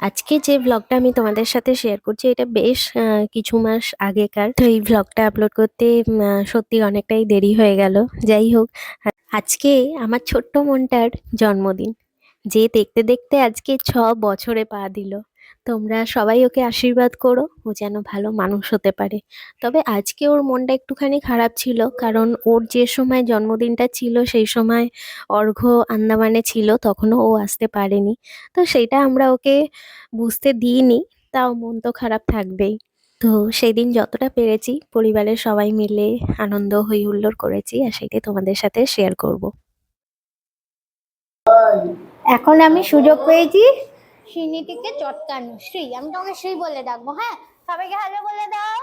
আজকে যে ব্লগটা আমি তোমাদের সাথে শেয়ার করছি এটা বেশ কিছু মাস আগেকার। তো এই ব্লগটা আপলোড করতে সত্যি অনেকটাই দেরি হয়ে গেল। যাই হোক আজকে আমার ছোট্ট মনটার জন্মদিন। যে দেখতে, দেখতে আজকে ছ বছরে পা দিল। তোমরা সবাই ওকে আশীর্বাদ করো, ও যেন ভালো মানুষ হতে পারে। তবে আজকে ওর মনটা একটুখানি খারাপ ছিল। কারণ ওর যে সময় জন্মদিনটা ছিল, সেই সময় অর্ঘ্য আন্দামানে ছিল, তখনও ও আসতে পারেনি। তো সেটা আমরা ওকে বুঝতে দিইনি। তাও মন তো খারাপ থাকবেই। তো সেদিন যতটা পেরেছি, পরিবারের সবাই মিলে আনন্দ হৈ হুল্লোড় করেছি, আর সেটাই তোমাদের সাথে শেয়ার করব। এখন আমি সুযোগ পেয়েছি শ্রীনীতিকে চটকানো। শ্রী, আমি তোমাকে শ্রী বলে ডাকবো হ্যাঁ? সবাইকে হ্যালো বলে দাও।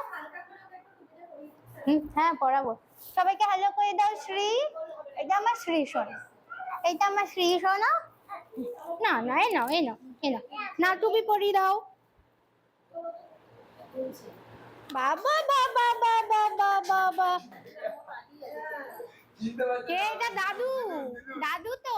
হ্যাঁ পড়াবো। সবাইকে হ্যালো করে দাও, শ্রী। এটা আমার শ্রী সোনা এটা আমার শ্রী সোনা না না, এ নাও এ নাও এ নাও। না টুপি পরিয়ে দাও। বাবা বাবা বাবা বাবা বাবা। এটা? দাদু। দাদু তো।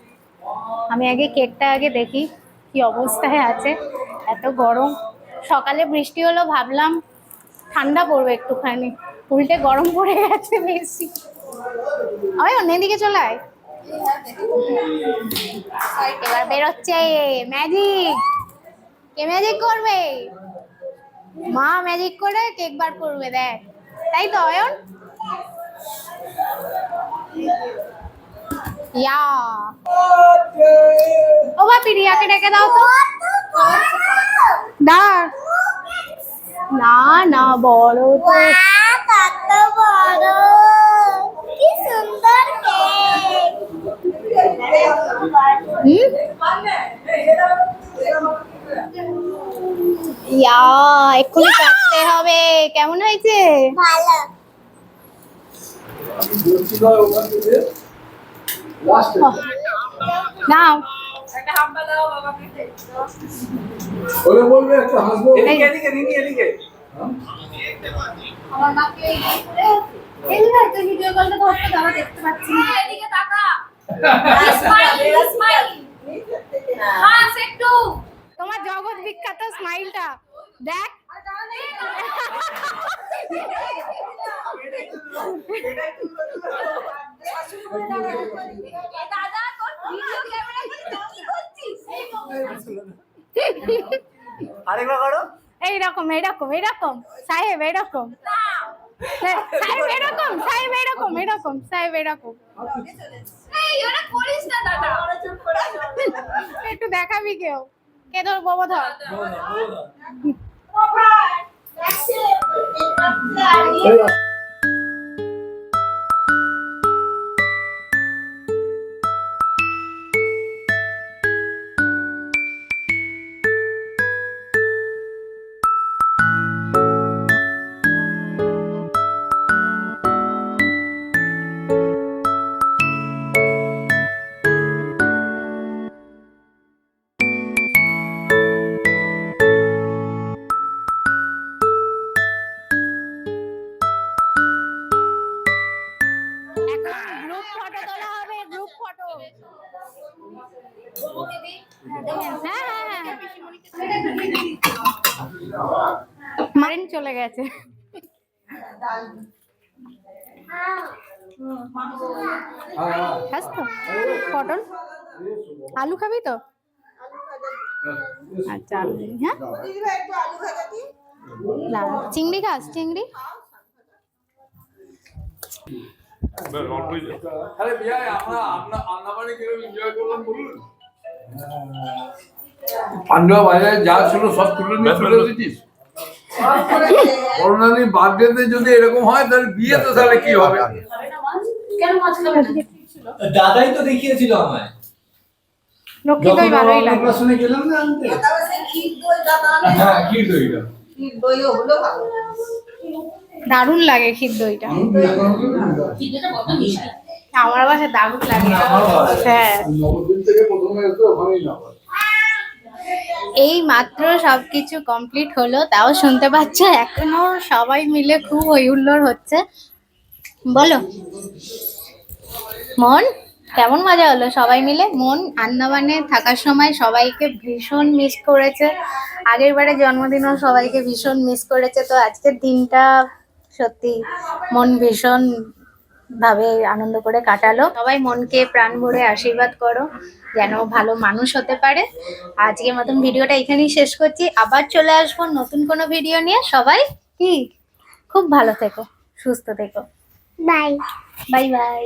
আমি আগে কেকটা আগে দেখি কি অবস্থায় আছে। এত গরম। সকালে বৃষ্টি হলো ভাবলাম ঠান্ডা পড়বে একটুখানি। উল্টে গরম পড়ে গেছে বেশি ওই অন্যদিকে চলে আয়। এবার বেরোচ্ছে ম্যাজিক কে ম্যাজিক করবে? মা ম্যাজিক করে কেক বার করবে, দেখ। তাই তো, অয়ন? ইয়া। ও বাপি রিয়াকে ডেকে দাও তো। দাঁড়। না না বড় তো। কত বড়। কি সুন্দর কেক। হুম? ইয়া এক্ষুনি কাটতে হবে। কেমন হয়েছে? ভালো। নাও বলে বলবে একটু হাসবো এদিকে, এদিকে এদিকে এদিকে আমার মাকে এই না তুই ভিডিও কলটা ধরতে দাও দেখতে পাচ্ছি না এদিকে তাকা স্মাইল স্মাইল হাস একটু তোমার জগৎ বিখ্যাত স্মাইলটা দেখ দাদা তোর ভিডিও ক্যামেরা কি করছিস? আরেকবার করো। এইরকম এইরকম এইরকম। সাহেব এরকম সাহেব এরকম সাহেব এরকম এরকম সাহেব এরকম একটু দেখাবি কেউ? কে ধর? বাবা ধর মারিন চলে গেছে। খাস তো পটল? আলু খাবি তো? আচ্ছা আলু হ্যাঁ? চিংড়ি খাস চিংড়ি? আরে বিয়াই আমরা আমরা আন্দামানে কীরকম এনজয় করলাম বলুন। পান্ডুয়া বাজারে যা ছিল সব তুলে নিয়ে চলে এসেছিস? করোনালি বার্থডেতে যদি এরকম হয় তাহলে বিয়েতে তাহলে কি হবে? দাদাই তো দেখিয়েছিল আমায়। লক্ষ্মী দই ভালোই লাগে অন্নপ্রাশনে গেলাম না আনতে? হ্যাঁ কি দইটা দারুণ লাগে ক্ষীর দইটা। আমার বাসা দারুণ লাগে। হ্যাঁ। থেকে প্রথমে এসে ওখানেই নামা এই মাত্র সবকিছু কমপ্লিট হলো, তাও শুনতে পাচ্ছ, এখনও সবাই মিলে খুব হই হুল্লোড় হচ্ছে। বলো। মন, কেমন মজা হলো সবাই মিলে? মন আন্দামানে থাকার সময় সবাইকে ভীষণ মিস করেছে। আগের বারে জন্মদিনও সবাইকে ভীষণ মিস করেছে, তো আজকের দিনটা সত্যি মন ভীষণ ভাবে আনন্দ করে কাটালো। সবাই মনকে প্রাণ ভরে আশীর্বাদ করো যেন ভালো মানুষ হতে পারে। আজকের মতন ভিডিওটা এখানেই শেষ করছি। আবার চলে আসব নতুন কোনো ভিডিও নিয়ে। সবাই কি? খুব ভালো থেকো সুস্থ থেকো। বাই। Bye bye.